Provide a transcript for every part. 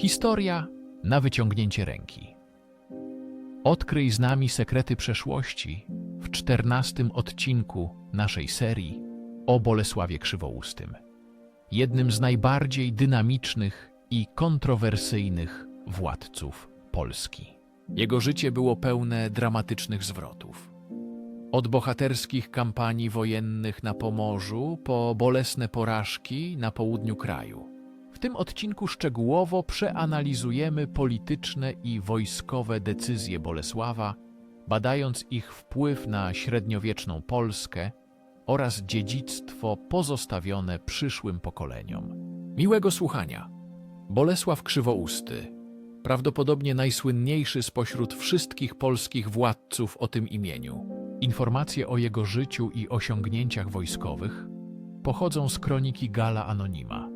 Historia na wyciągnięcie ręki. Odkryj z nami sekrety przeszłości w czternastym odcinku naszej serii o Bolesławie Krzywoustym. Jednym z najbardziej dynamicznych i kontrowersyjnych władców Polski. Jego życie było pełne dramatycznych zwrotów. Od bohaterskich kampanii wojennych na Pomorzu po bolesne porażki na południu kraju. Tym odcinku szczegółowo przeanalizujemy polityczne i wojskowe decyzje Bolesława, badając ich wpływ na średniowieczną Polskę oraz dziedzictwo pozostawione przyszłym pokoleniom. Miłego słuchania. Bolesław Krzywousty, prawdopodobnie najsłynniejszy spośród wszystkich polskich władców o tym imieniu. Informacje o jego życiu i osiągnięciach wojskowych pochodzą z kroniki Gala Anonima,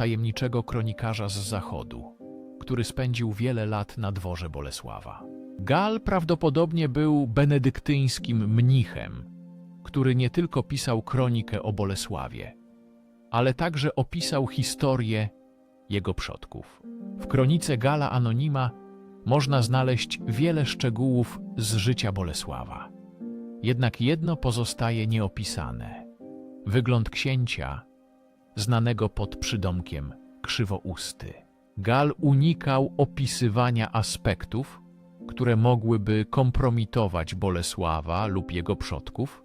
tajemniczego kronikarza z Zachodu, który spędził wiele lat na dworze Bolesława. Gal prawdopodobnie był benedyktyńskim mnichem, który nie tylko pisał kronikę o Bolesławie, ale także opisał historię jego przodków. W kronice Gala Anonima można znaleźć wiele szczegółów z życia Bolesława. Jednak jedno pozostaje nieopisane. Wygląd księcia, znanego pod przydomkiem Krzywousty. Gal unikał opisywania aspektów, które mogłyby kompromitować Bolesława lub jego przodków,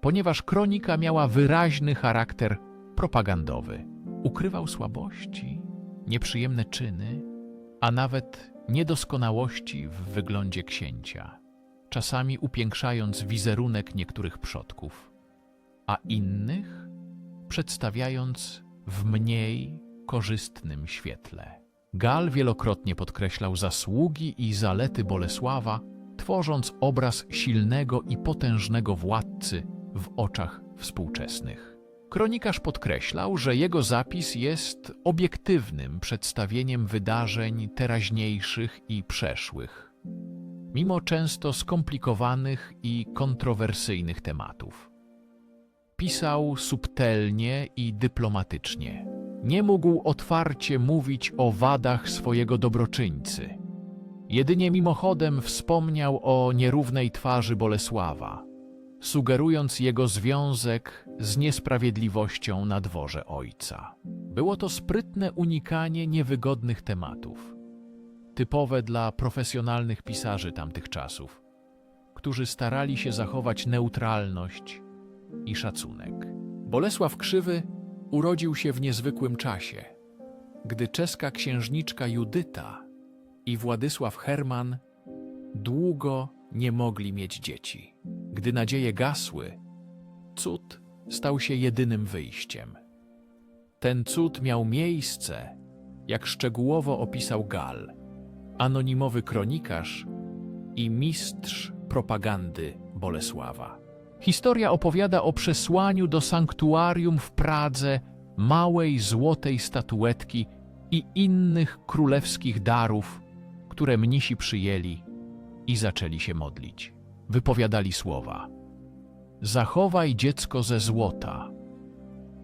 ponieważ kronika miała wyraźny charakter propagandowy. Ukrywał słabości, nieprzyjemne czyny, a nawet niedoskonałości w wyglądzie księcia, czasami upiększając wizerunek niektórych przodków, a innych przedstawiając w mniej korzystnym świetle. Gal wielokrotnie podkreślał zasługi i zalety Bolesława, tworząc obraz silnego i potężnego władcy w oczach współczesnych. Kronikarz podkreślał, że jego zapis jest obiektywnym przedstawieniem wydarzeń teraźniejszych i przeszłych, mimo często skomplikowanych i kontrowersyjnych tematów. Pisał subtelnie i dyplomatycznie. Nie mógł otwarcie mówić o wadach swojego dobroczyńcy. Jedynie mimochodem wspomniał o nierównej twarzy Bolesława, sugerując jego związek z niesprawiedliwością na dworze ojca. Było to sprytne unikanie niewygodnych tematów, typowe dla profesjonalnych pisarzy tamtych czasów, którzy starali się zachować neutralność i szacunek. Bolesław Krzywy urodził się w niezwykłym czasie, gdy czeska księżniczka Judyta i Władysław Herman długo nie mogli mieć dzieci. Gdy nadzieje gasły, cud stał się jedynym wyjściem. Ten cud miał miejsce, jak szczegółowo opisał Gal, anonimowy kronikarz i mistrz propagandy Bolesława. Historia opowiada o przesłaniu do sanktuarium w Pradze małej złotej statuetki i innych królewskich darów, które mnisi przyjęli i zaczęli się modlić. Wypowiadali słowa: Zachowaj dziecko ze złota,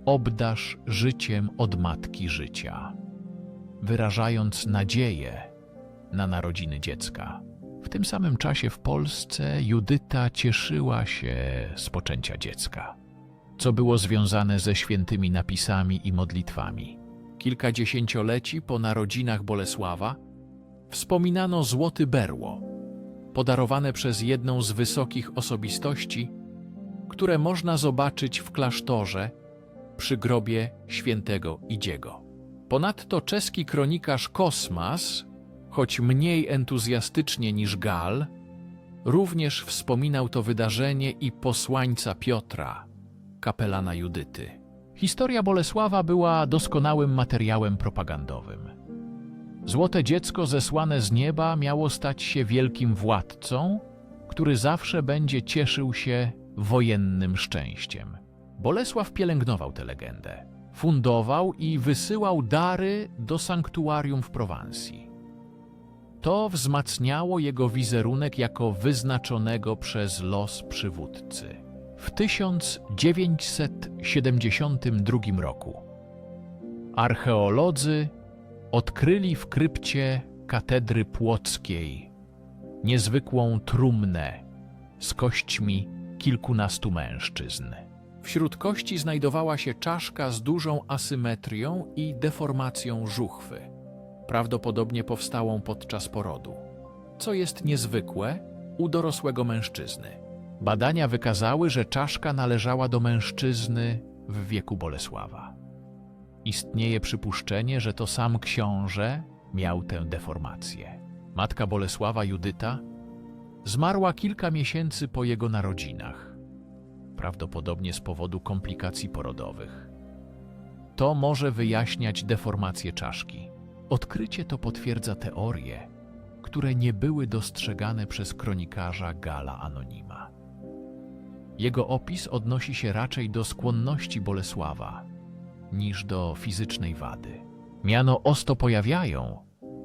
obdasz życiem od matki życia, wyrażając nadzieję na narodziny dziecka. W tym samym czasie w Polsce Judyta cieszyła się z poczęcia dziecka, co było związane ze świętymi napisami i modlitwami. Kilkadziesięcioleci po narodzinach Bolesława wspominano złoty berło, podarowane przez jedną z wysokich osobistości, które można zobaczyć w klasztorze przy grobie świętego Idziego. Ponadto czeski kronikarz Kosmas choć mniej entuzjastycznie niż Gal, również wspominał to wydarzenie i posłańca Piotra, kapelana Judyty. Historia Bolesława była doskonałym materiałem propagandowym. Złote dziecko zesłane z nieba miało stać się wielkim władcą, który zawsze będzie cieszył się wojennym szczęściem. Bolesław pielęgnował tę legendę. Fundował i wysyłał dary do sanktuarium w Prowansji. To wzmacniało jego wizerunek jako wyznaczonego przez los przywódcy. W 1972 roku archeolodzy odkryli w krypcie katedry płockiej niezwykłą trumnę z kośćmi kilkunastu mężczyzn. Wśród kości znajdowała się czaszka z dużą asymetrią i deformacją żuchwy, prawdopodobnie powstałą podczas porodu, co jest niezwykłe u dorosłego mężczyzny. Badania wykazały, że czaszka należała do mężczyzny w wieku Bolesława. Istnieje przypuszczenie, że to sam książę miał tę deformację. Matka Bolesława Judyta zmarła kilka miesięcy po jego narodzinach, prawdopodobnie z powodu komplikacji porodowych. To może wyjaśniać deformację czaszki. Odkrycie to potwierdza teorie, które nie były dostrzegane przez kronikarza Gala Anonima. Jego opis odnosi się raczej do skłonności Bolesława niż do fizycznej wady. Miano osto pojawiają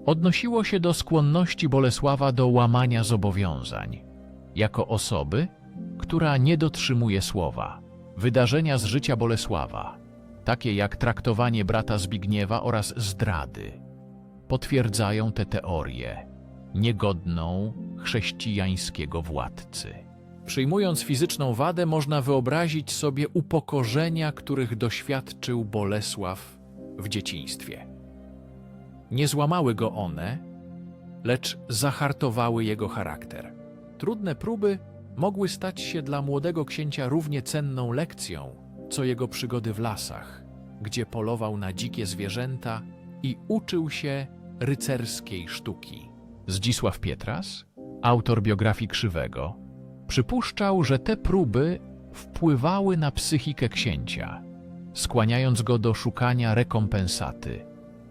odnosiło się do skłonności Bolesława do łamania zobowiązań, jako osoby, która nie dotrzymuje słowa. Wydarzenia z życia Bolesława, takie jak traktowanie brata Zbigniewa oraz zdrady, potwierdzają tę teorię, niegodną chrześcijańskiego władcy. Przyjmując fizyczną wadę, można wyobrazić sobie upokorzenia, których doświadczył Bolesław w dzieciństwie. Nie złamały go one, lecz zahartowały jego charakter. Trudne próby mogły stać się dla młodego księcia równie cenną lekcją, co jego przygody w lasach, gdzie polował na dzikie zwierzęta i uczył się rycerskiej sztuki. Zdzisław Pietras, autor biografii Krzywego, przypuszczał, że te próby wpływały na psychikę księcia, skłaniając go do szukania rekompensaty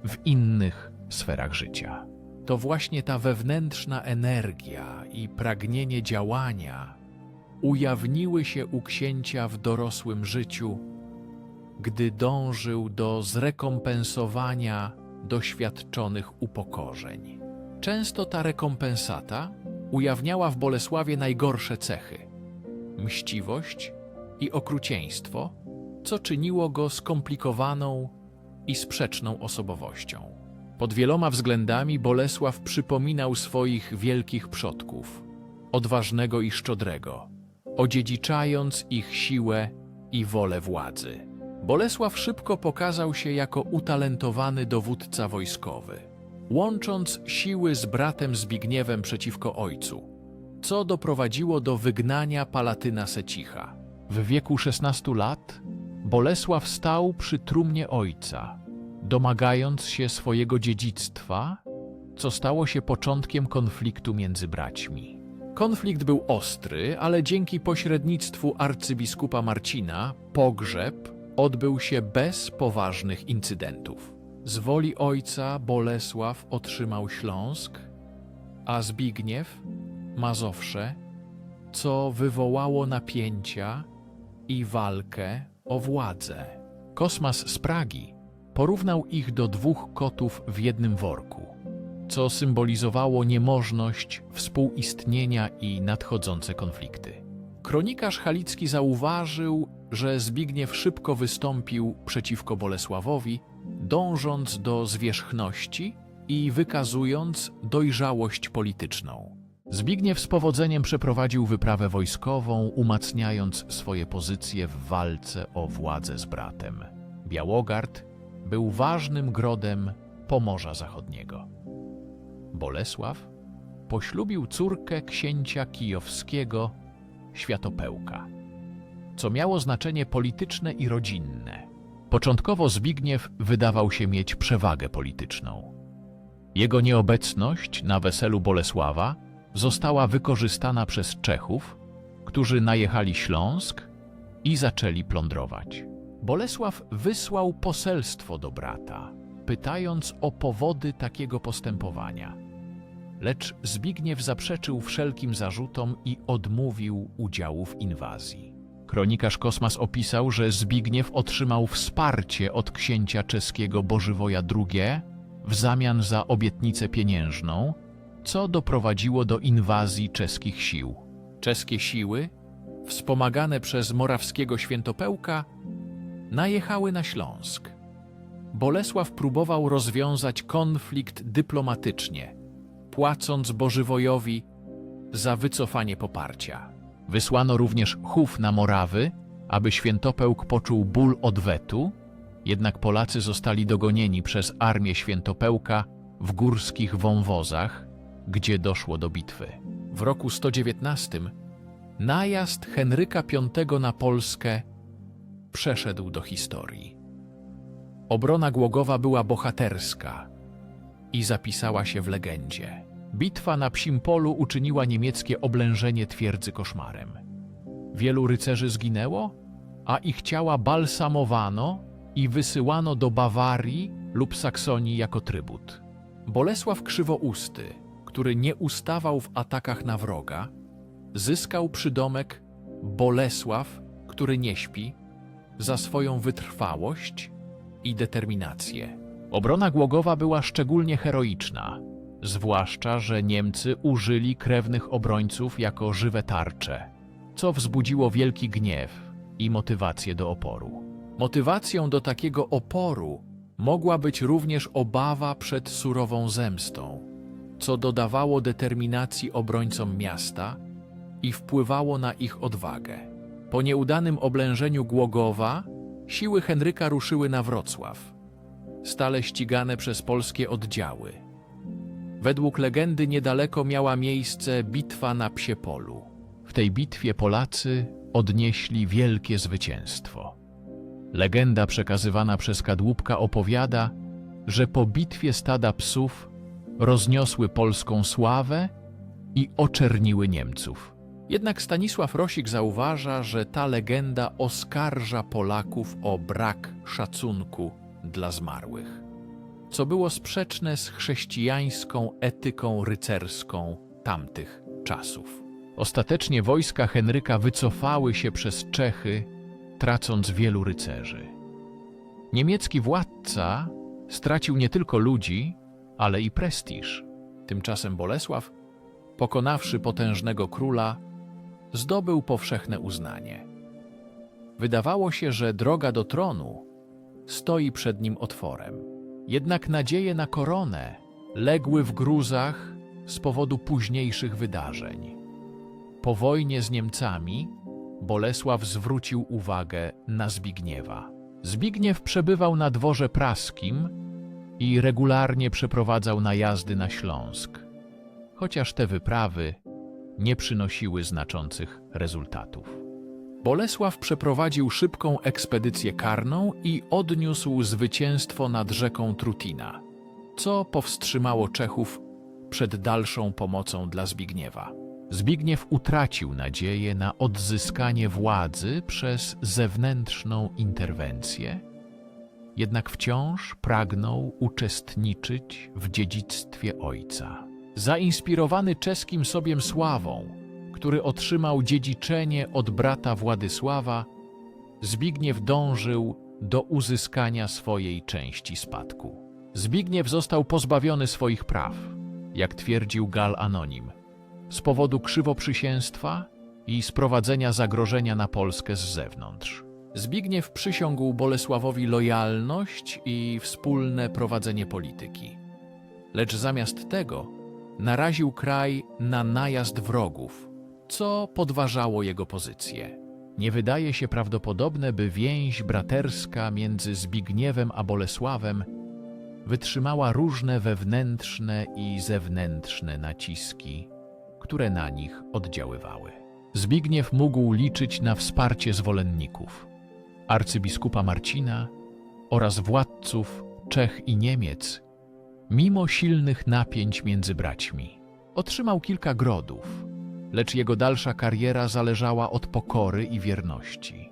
w innych sferach życia. To właśnie ta wewnętrzna energia i pragnienie działania ujawniły się u księcia w dorosłym życiu, gdy dążył do zrekompensowania doświadczonych upokorzeń. Często ta rekompensata ujawniała w Bolesławie najgorsze cechy mściwość i okrucieństwo, co czyniło go skomplikowaną i sprzeczną osobowością. Pod wieloma względami Bolesław przypominał swoich wielkich przodków, odważnego i szczodrego, odziedziczając ich siłę i wolę władzy. Bolesław szybko pokazał się jako utalentowany dowódca wojskowy, łącząc siły z bratem Zbigniewem przeciwko ojcu, co doprowadziło do wygnania Palatyna Secicha. W wieku 16 lat Bolesław stał przy trumnie ojca, domagając się swojego dziedzictwa, co stało się początkiem konfliktu między braćmi. Konflikt był ostry, ale dzięki pośrednictwu arcybiskupa Marcina pogrzeb odbył się bez poważnych incydentów. Z woli ojca Bolesław otrzymał Śląsk, a Zbigniew Mazowsze, co wywołało napięcia i walkę o władzę. Kosmas z Pragi porównał ich do dwóch kotów w jednym worku, co symbolizowało niemożność współistnienia i nadchodzące konflikty. Kronikarz Halicki zauważył, że Zbigniew szybko wystąpił przeciwko Bolesławowi, dążąc do zwierzchności i wykazując dojrzałość polityczną. Zbigniew z powodzeniem przeprowadził wyprawę wojskową, umacniając swoje pozycje w walce o władzę z bratem. Białogard był ważnym grodem Pomorza Zachodniego. Bolesław poślubił córkę księcia kijowskiego Światopełka, co miało znaczenie polityczne i rodzinne. Początkowo Zbigniew wydawał się mieć przewagę polityczną. Jego nieobecność na weselu Bolesława została wykorzystana przez Czechów, którzy najechali Śląsk i zaczęli plądrować. Bolesław wysłał poselstwo do brata, pytając o powody takiego postępowania. Lecz Zbigniew zaprzeczył wszelkim zarzutom i odmówił udziału w inwazji. Kronikarz Kosmas opisał, że Zbigniew otrzymał wsparcie od księcia czeskiego Bożywoja II w zamian za obietnicę pieniężną, co doprowadziło do inwazji czeskich sił. Czeskie siły, wspomagane przez morawskiego świętopełka, najechały na Śląsk. Bolesław próbował rozwiązać konflikt dyplomatycznie, płacąc Bożywojowi za wycofanie poparcia. Wysłano również chów na Morawy, aby Świętopełk poczuł ból odwetu, jednak Polacy zostali dogonieni przez armię Świętopełka w górskich wąwozach, gdzie doszło do bitwy. W roku 119 najazd Henryka V na Polskę przeszedł do historii. Obrona Głogowa była bohaterska i zapisała się w legendzie. Bitwa na Psim Polu uczyniła niemieckie oblężenie twierdzy koszmarem. Wielu rycerzy zginęło, a ich ciała balsamowano i wysyłano do Bawarii lub Saksonii jako trybut. Bolesław Krzywousty, który nie ustawał w atakach na wroga, zyskał przydomek Bolesław, który nie śpi, za swoją wytrwałość i determinację. Obrona Głogowa była szczególnie heroiczna, zwłaszcza, że Niemcy użyli krewnych obrońców jako żywe tarcze, co wzbudziło wielki gniew i motywację do oporu. Motywacją do takiego oporu mogła być również obawa przed surową zemstą, co dodawało determinacji obrońcom miasta i wpływało na ich odwagę. Po nieudanym oblężeniu Głogowa siły Henryka ruszyły na Wrocław, stale ścigane przez polskie oddziały. Według legendy niedaleko miała miejsce bitwa na Psiepolu. W tej bitwie Polacy odnieśli wielkie zwycięstwo. Legenda przekazywana przez kadłubka opowiada, że po bitwie stada psów rozniosły polską sławę i oczerniły Niemców. Jednak Stanisław Rosik zauważa, że ta legenda oskarża Polaków o brak szacunku dla zmarłych, co było sprzeczne z chrześcijańską etyką rycerską tamtych czasów. Ostatecznie wojska Henryka wycofały się przez Czechy, tracąc wielu rycerzy. Niemiecki władca stracił nie tylko ludzi, ale i prestiż. Tymczasem Bolesław, pokonawszy potężnego króla, zdobył powszechne uznanie. Wydawało się, że droga do tronu stoi przed nim otworem. Jednak nadzieje na koronę legły w gruzach z powodu późniejszych wydarzeń. Po wojnie z Niemcami Bolesław zwrócił uwagę na Zbigniewa. Zbigniew przebywał na dworze praskim i regularnie przeprowadzał najazdy na Śląsk, chociaż te wyprawy nie przynosiły znaczących rezultatów. Bolesław przeprowadził szybką ekspedycję karną i odniósł zwycięstwo nad rzeką Trutina, co powstrzymało Czechów przed dalszą pomocą dla Zbigniewa. Zbigniew utracił nadzieję na odzyskanie władzy przez zewnętrzną interwencję, jednak wciąż pragnął uczestniczyć w dziedzictwie ojca. Zainspirowany czeskim sobiem sławą, który otrzymał dziedziczenie od brata Władysława, Zbigniew dążył do uzyskania swojej części spadku. Zbigniew został pozbawiony swoich praw, jak twierdził Gal Anonim, z powodu krzywoprzysięstwa i sprowadzenia zagrożenia na Polskę z zewnątrz. Zbigniew przysiągł Bolesławowi lojalność i wspólne prowadzenie polityki. Lecz zamiast tego naraził kraj na najazd wrogów, co podważało jego pozycję. Nie wydaje się prawdopodobne, by więź braterska między Zbigniewem a Bolesławem wytrzymała różne wewnętrzne i zewnętrzne naciski, które na nich oddziaływały. Zbigniew mógł liczyć na wsparcie zwolenników, arcybiskupa Marcina oraz władców Czech i Niemiec, mimo silnych napięć między braćmi. Otrzymał kilka grodów, lecz jego dalsza kariera zależała od pokory i wierności,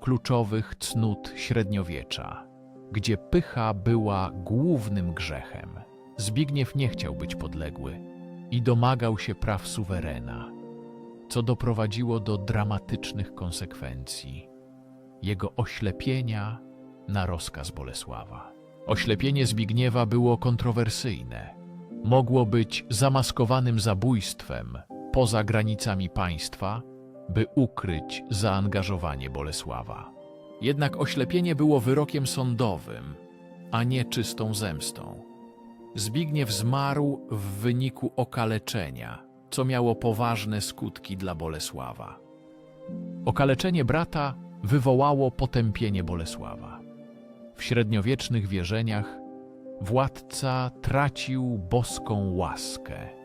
kluczowych cnót średniowiecza, gdzie pycha była głównym grzechem. Zbigniew nie chciał być podległy i domagał się praw suwerena, co doprowadziło do dramatycznych konsekwencji jego oślepienia na rozkaz Bolesława. Oślepienie Zbigniewa było kontrowersyjne. Mogło być zamaskowanym zabójstwem poza granicami państwa, by ukryć zaangażowanie Bolesława. Jednak oślepienie było wyrokiem sądowym, a nie czystą zemstą. Zbigniew zmarł w wyniku okaleczenia, co miało poważne skutki dla Bolesława. Okaleczenie brata wywołało potępienie Bolesława. W średniowiecznych wierzeniach władca tracił boską łaskę,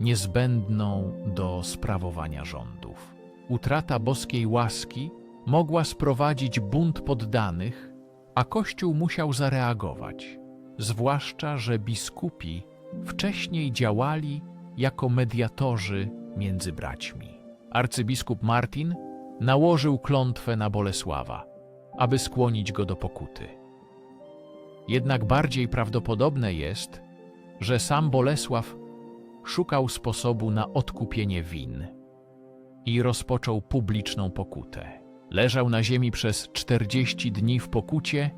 niezbędną do sprawowania rządów. Utrata boskiej łaski mogła sprowadzić bunt poddanych, a Kościół musiał zareagować, zwłaszcza, że biskupi wcześniej działali jako mediatorzy między braćmi. Arcybiskup Martin nałożył klątwę na Bolesława, aby skłonić go do pokuty. Jednak bardziej prawdopodobne jest, że sam Bolesław szukał sposobu na odkupienie win i rozpoczął publiczną pokutę. Leżał na ziemi przez 40 dni w pokucie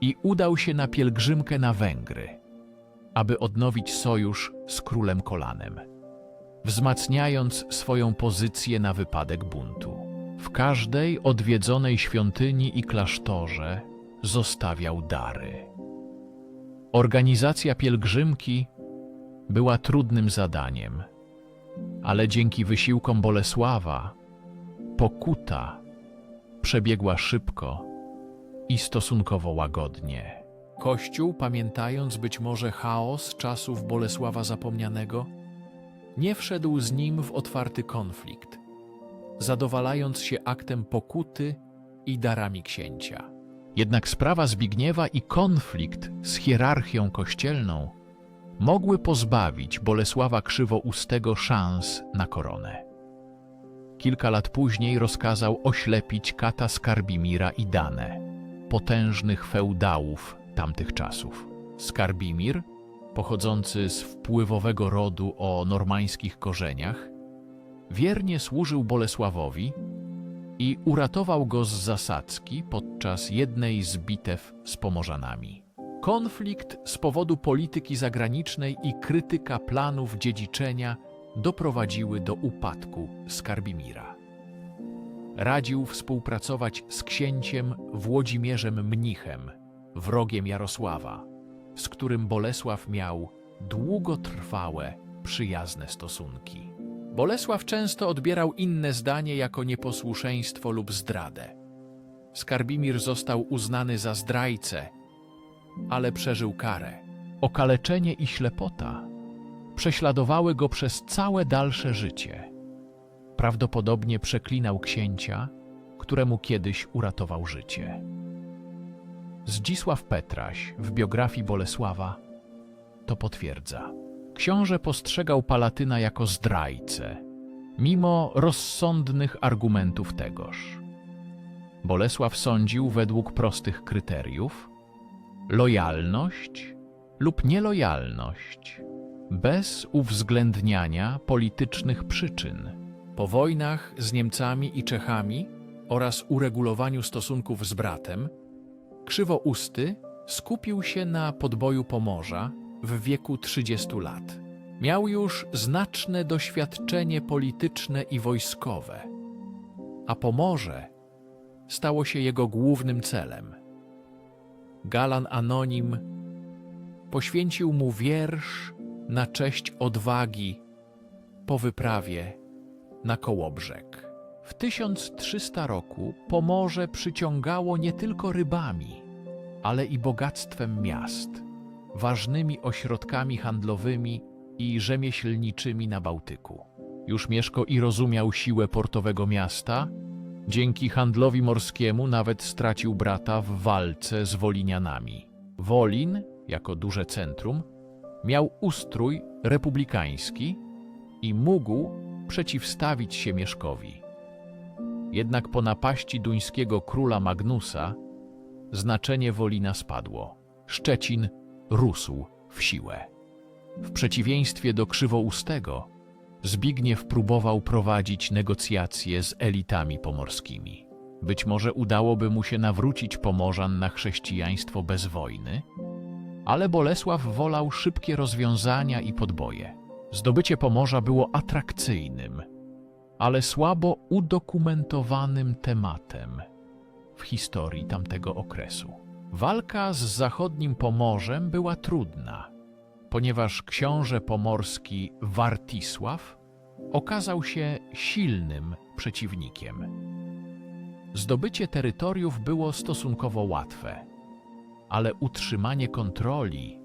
i udał się na pielgrzymkę na Węgry, aby odnowić sojusz z królem Kolanem, wzmacniając swoją pozycję na wypadek buntu. W każdej odwiedzonej świątyni i klasztorze zostawiał dary. Organizacja pielgrzymki była trudnym zadaniem, ale dzięki wysiłkom Bolesława pokuta przebiegła szybko i stosunkowo łagodnie. Kościół, pamiętając być może chaos czasów Bolesława Zapomnianego, nie wszedł z nim w otwarty konflikt, zadowalając się aktem pokuty i darami księcia. Jednak sprawa Zbigniewa i konflikt z hierarchią kościelną mogły pozbawić Bolesława Krzywoustego szans na koronę. Kilka lat później rozkazał oślepić kata Skarbimira i Danę, potężnych feudałów tamtych czasów. Skarbimir, pochodzący z wpływowego rodu o normańskich korzeniach, wiernie służył Bolesławowi i uratował go z zasadzki podczas jednej z bitew z Pomorzanami. Konflikt z powodu polityki zagranicznej i krytyka planów dziedziczenia doprowadziły do upadku Skarbimira. Radził współpracować z księciem Włodzimierzem Mnichem, wrogiem Jarosława, z którym Bolesław miał długotrwałe, przyjazne stosunki. Bolesław często odbierał inne zdanie jako nieposłuszeństwo lub zdradę. Skarbimir został uznany za zdrajcę, ale przeżył karę. Okaleczenie i ślepota prześladowały go przez całe dalsze życie. Prawdopodobnie przeklinał księcia, któremu kiedyś uratował życie. Zdzisław Petraś w biografii Bolesława to potwierdza. Książę postrzegał Palatyna jako zdrajcę, mimo rozsądnych argumentów tegoż. Bolesław sądził według prostych kryteriów lojalność lub nielojalność, bez uwzględniania politycznych przyczyn. Po wojnach z Niemcami i Czechami oraz uregulowaniu stosunków z bratem, Krzywousty skupił się na podboju Pomorza w wieku 30 lat. Miał już znaczne doświadczenie polityczne i wojskowe, a Pomorze stało się jego głównym celem. Galan Anonim poświęcił mu wiersz na cześć odwagi po wyprawie na Kołobrzeg. W 1300 roku Pomorze przyciągało nie tylko rybami, ale i bogactwem miast, ważnymi ośrodkami handlowymi i rzemieślniczymi na Bałtyku. Już Mieszko i rozumiał siłę portowego miasta, dzięki handlowi morskiemu nawet stracił brata w walce z Wolinianami. Wolin, jako duże centrum, miał ustrój republikański i mógł przeciwstawić się Mieszkowi. Jednak po napaści duńskiego króla Magnusa znaczenie Wolina spadło. Szczecin rósł w siłę. W przeciwieństwie do Krzywoustego, Zbigniew próbował prowadzić negocjacje z elitami pomorskimi. Być może udałoby mu się nawrócić Pomorzan na chrześcijaństwo bez wojny, ale Bolesław wolał szybkie rozwiązania i podboje. Zdobycie Pomorza było atrakcyjnym, ale słabo udokumentowanym tematem w historii tamtego okresu. Walka z zachodnim Pomorzem była trudna, ponieważ książę pomorski Wartisław okazał się silnym przeciwnikiem. Zdobycie terytoriów było stosunkowo łatwe, ale utrzymanie kontroli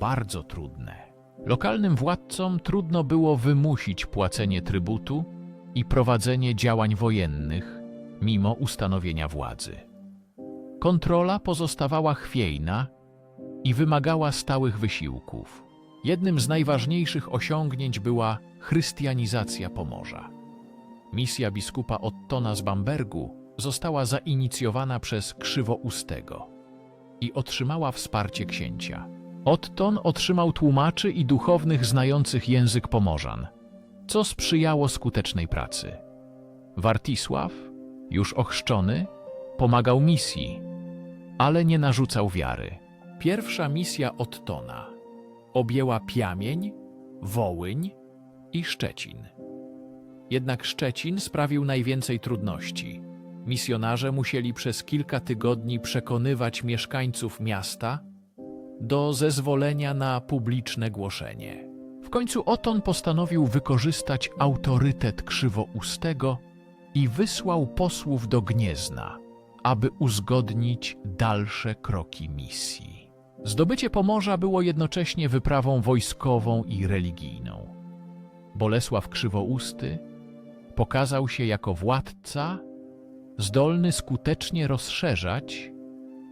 bardzo trudne. Lokalnym władcom trudno było wymusić płacenie trybutu i prowadzenie działań wojennych mimo ustanowienia władzy. Kontrola pozostawała chwiejna i wymagała stałych wysiłków. Jednym z najważniejszych osiągnięć była chrystianizacja Pomorza. Misja biskupa Ottona z Bambergu została zainicjowana przez Krzywoustego i otrzymała wsparcie księcia. Otton otrzymał tłumaczy i duchownych znających język Pomorzan, co sprzyjało skutecznej pracy. Wartisław, już ochrzczony, pomagał misji, ale nie narzucał wiary. Pierwsza misja Ottona objęła Piamień, Wołyń i Szczecin. Jednak Szczecin sprawił najwięcej trudności. Misjonarze musieli przez kilka tygodni przekonywać mieszkańców miasta do zezwolenia na publiczne głoszenie. W końcu Oton postanowił wykorzystać autorytet Krzywoustego i wysłał posłów do Gniezna, aby uzgodnić dalsze kroki misji. Zdobycie Pomorza było jednocześnie wyprawą wojskową i religijną. Bolesław Krzywousty pokazał się jako władca zdolny skutecznie rozszerzać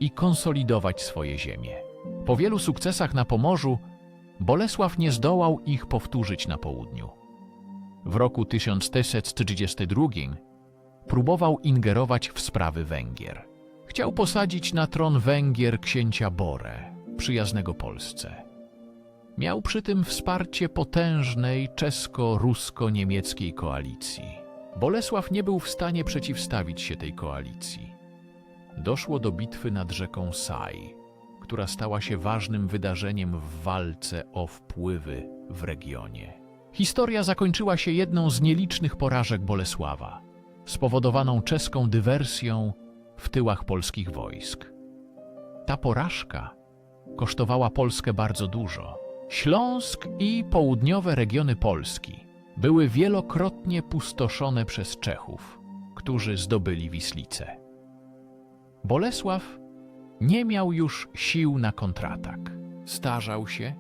i konsolidować swoje ziemie. Po wielu sukcesach na Pomorzu Bolesław nie zdołał ich powtórzyć na południu. W roku 1432 próbował ingerować w sprawy Węgier. Chciał posadzić na tron Węgier księcia Borę, przyjaznego Polsce. Miał przy tym wsparcie potężnej czesko-rusko-niemieckiej koalicji. Bolesław nie był w stanie przeciwstawić się tej koalicji. Doszło do bitwy nad rzeką Saj, która stała się ważnym wydarzeniem w walce o wpływy w regionie. Historia zakończyła się jedną z nielicznych porażek Bolesława, spowodowaną czeską dywersją w tyłach polskich wojsk. Ta porażka kosztowała Polskę bardzo dużo. Śląsk i południowe regiony Polski były wielokrotnie pustoszone przez Czechów, którzy zdobyli Wislicę. Bolesław nie miał już sił na kontratak. Starzał się,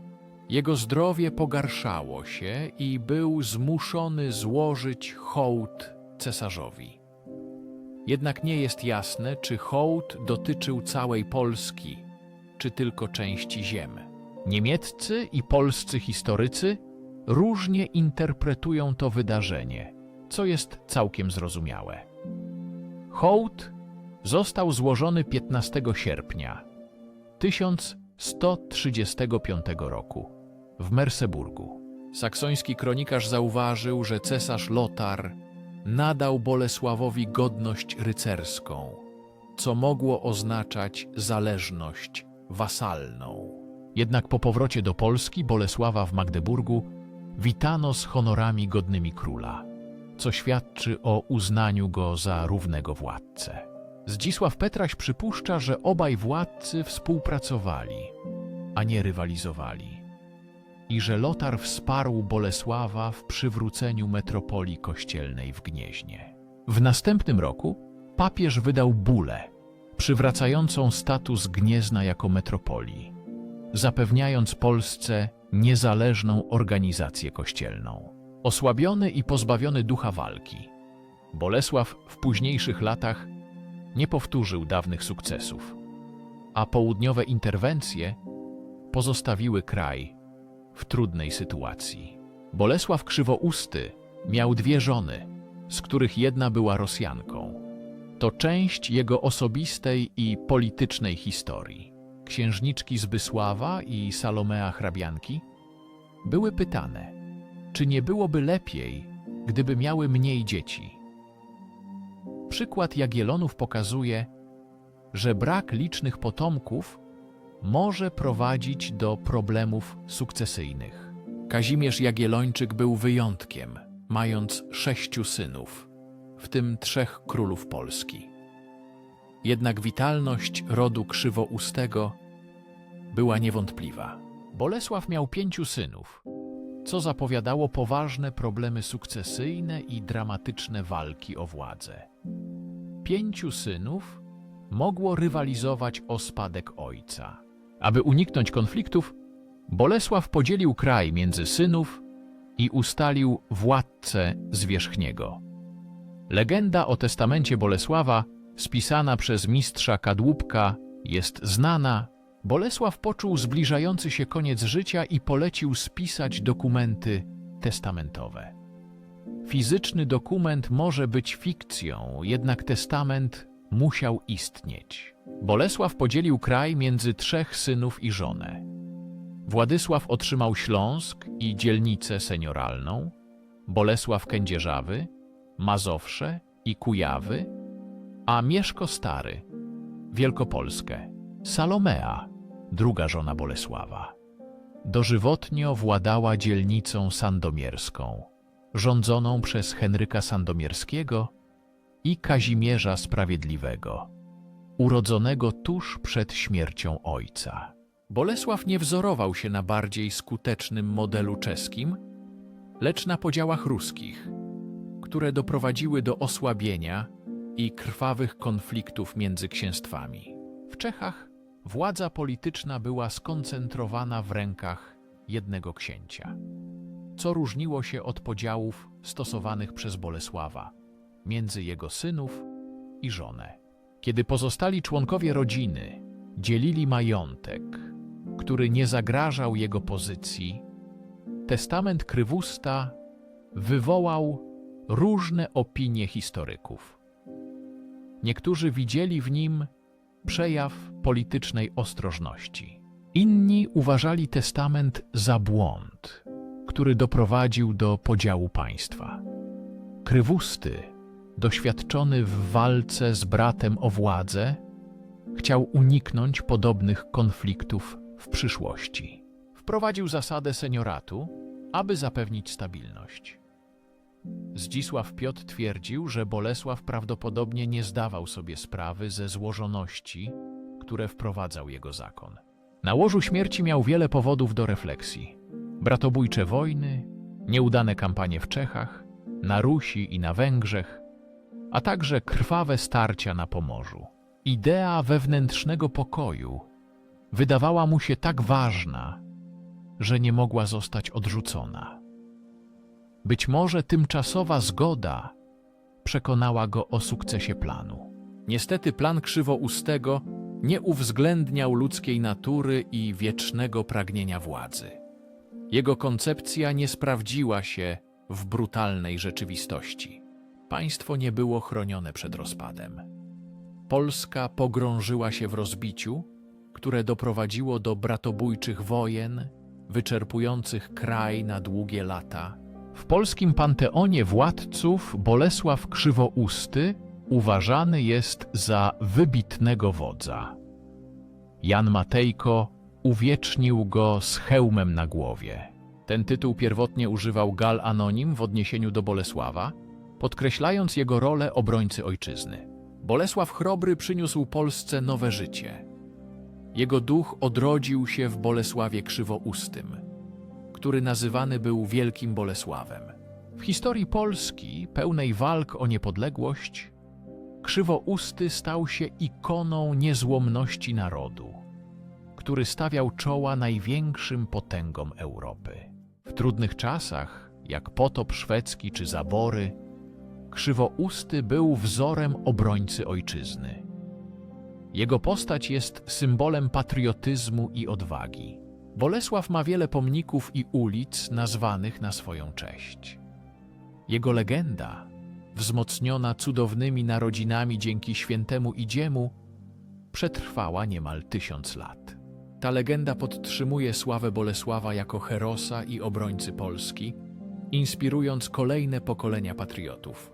jego zdrowie pogarszało się i był zmuszony złożyć hołd cesarzowi. Jednak nie jest jasne, czy hołd dotyczył całej Polski, czy tylko części ziem. Niemieccy i polscy historycy różnie interpretują to wydarzenie, co jest całkiem zrozumiałe. Hołd został złożony 15 sierpnia 1135 roku w Merseburgu. Saksoński kronikarz zauważył, że cesarz Lotar nadał Bolesławowi godność rycerską, co mogło oznaczać zależność wasalną. Jednak po powrocie do Polski Bolesława w Magdeburgu witano z honorami godnymi króla, co świadczy o uznaniu go za równego władcę. Zdzisław Petraś przypuszcza, że obaj władcy współpracowali, a nie rywalizowali i że Lotar wsparł Bolesława w przywróceniu metropolii kościelnej w Gnieźnie. W następnym roku papież wydał bulę przywracającą status Gniezna jako metropolii, zapewniając Polsce niezależną organizację kościelną. Osłabiony i pozbawiony ducha walki, Bolesław w późniejszych latach nie powtórzył dawnych sukcesów, a południowe interwencje pozostawiły kraj w trudnej sytuacji. Bolesław Krzywousty miał dwie żony, z których jedna była Rosjanką. To część jego osobistej i politycznej historii. Księżniczki Zbysława i Salomea Hrabianki były pytane, czy nie byłoby lepiej, gdyby miały mniej dzieci. Przykład Jagiellonów pokazuje, że brak licznych potomków może prowadzić do problemów sukcesyjnych. Kazimierz Jagiellończyk był wyjątkiem, mając sześciu synów, w tym trzech królów Polski. Jednak witalność rodu krzywoustego była niewątpliwa. Bolesław miał pięciu synów, co zapowiadało poważne problemy sukcesyjne i dramatyczne walki o władzę. Pięciu synów mogło rywalizować o spadek ojca. Aby uniknąć konfliktów, Bolesław podzielił kraj między synów i ustalił władcę zwierzchniego. Legenda o testamencie Bolesława, spisana przez mistrza Kadłubka, jest znana. Bolesław poczuł zbliżający się koniec życia i polecił spisać dokumenty testamentowe. Fizyczny dokument może być fikcją, jednak testament musiał istnieć. Bolesław podzielił kraj między trzech synów i żonę. Władysław otrzymał Śląsk i dzielnicę senioralną, Bolesław Kędzierzawy, Mazowsze i Kujawy, a Mieszko Stary, Wielkopolskę, Salomea, druga żona Bolesława. Dożywotnio władała dzielnicą sandomierską, rządzoną przez Henryka Sandomierskiego i Kazimierza Sprawiedliwego, urodzonego tuż przed śmiercią ojca. Bolesław nie wzorował się na bardziej skutecznym modelu czeskim, lecz na podziałach ruskich, które doprowadziły do osłabienia i krwawych konfliktów między księstwami. W Czechach władza polityczna była skoncentrowana w rękach jednego księcia, co różniło się od podziałów stosowanych przez Bolesława między jego synów i żonę. Kiedy pozostali członkowie rodziny dzielili majątek, który nie zagrażał jego pozycji, testament Krywusta wywołał różne opinie historyków. Niektórzy widzieli w nim przejaw politycznej ostrożności. Inni uważali testament za błąd, który doprowadził do podziału państwa. Krywusty, doświadczony w walce z bratem o władzę, chciał uniknąć podobnych konfliktów w przyszłości. Wprowadził zasadę senioratu, aby zapewnić stabilność. Zdzisław Piotr twierdził, że Bolesław prawdopodobnie nie zdawał sobie sprawy ze złożoności, które wprowadzał jego zakon. Na łożu śmierci miał wiele powodów do refleksji. Bratobójcze wojny, nieudane kampanie w Czechach, na Rusi i na Węgrzech, a także krwawe starcia na Pomorzu. Idea wewnętrznego pokoju wydawała mu się tak ważna, że nie mogła zostać odrzucona. Być może tymczasowa zgoda przekonała go o sukcesie planu. Niestety plan krzywoustego nie uwzględniał ludzkiej natury i wiecznego pragnienia władzy. Jego koncepcja nie sprawdziła się w brutalnej rzeczywistości. Państwo nie było chronione przed rozpadem. Polska pogrążyła się w rozbiciu, które doprowadziło do bratobójczych wojen, wyczerpujących kraj na długie lata. W polskim panteonie władców Bolesław Krzywousty uważany jest za wybitnego wodza. Jan Matejko uwiecznił go z hełmem na głowie. Ten tytuł pierwotnie używał Gal Anonim w odniesieniu do Bolesława, podkreślając jego rolę obrońcy ojczyzny. Bolesław Chrobry przyniósł Polsce nowe życie. Jego duch odrodził się w Bolesławie Krzywoustym, który nazywany był Wielkim Bolesławem. W historii Polski, pełnej walk o niepodległość, Krzywousty stał się ikoną niezłomności narodu, który stawiał czoła największym potęgom Europy. W trudnych czasach, jak potop szwedzki czy zabory, Krzywousty był wzorem obrońcy ojczyzny. Jego postać jest symbolem patriotyzmu i odwagi. Bolesław ma wiele pomników i ulic nazwanych na swoją cześć. Jego legenda, wzmocniona cudownymi narodzinami dzięki świętemu Idziemu, przetrwała niemal tysiąc lat. Ta legenda podtrzymuje sławę Bolesława jako herosa i obrońcy Polski, inspirując kolejne pokolenia patriotów.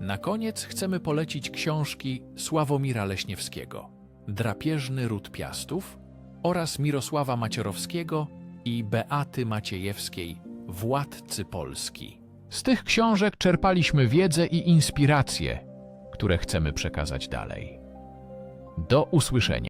Na koniec chcemy polecić książki Sławomira Leśniewskiego Drapieżny ród Piastów oraz Mirosława Macierowskiego i Beaty Maciejewskiej Władcy Polski. Z tych książek czerpaliśmy wiedzę i inspiracje, które chcemy przekazać dalej. Do usłyszenia.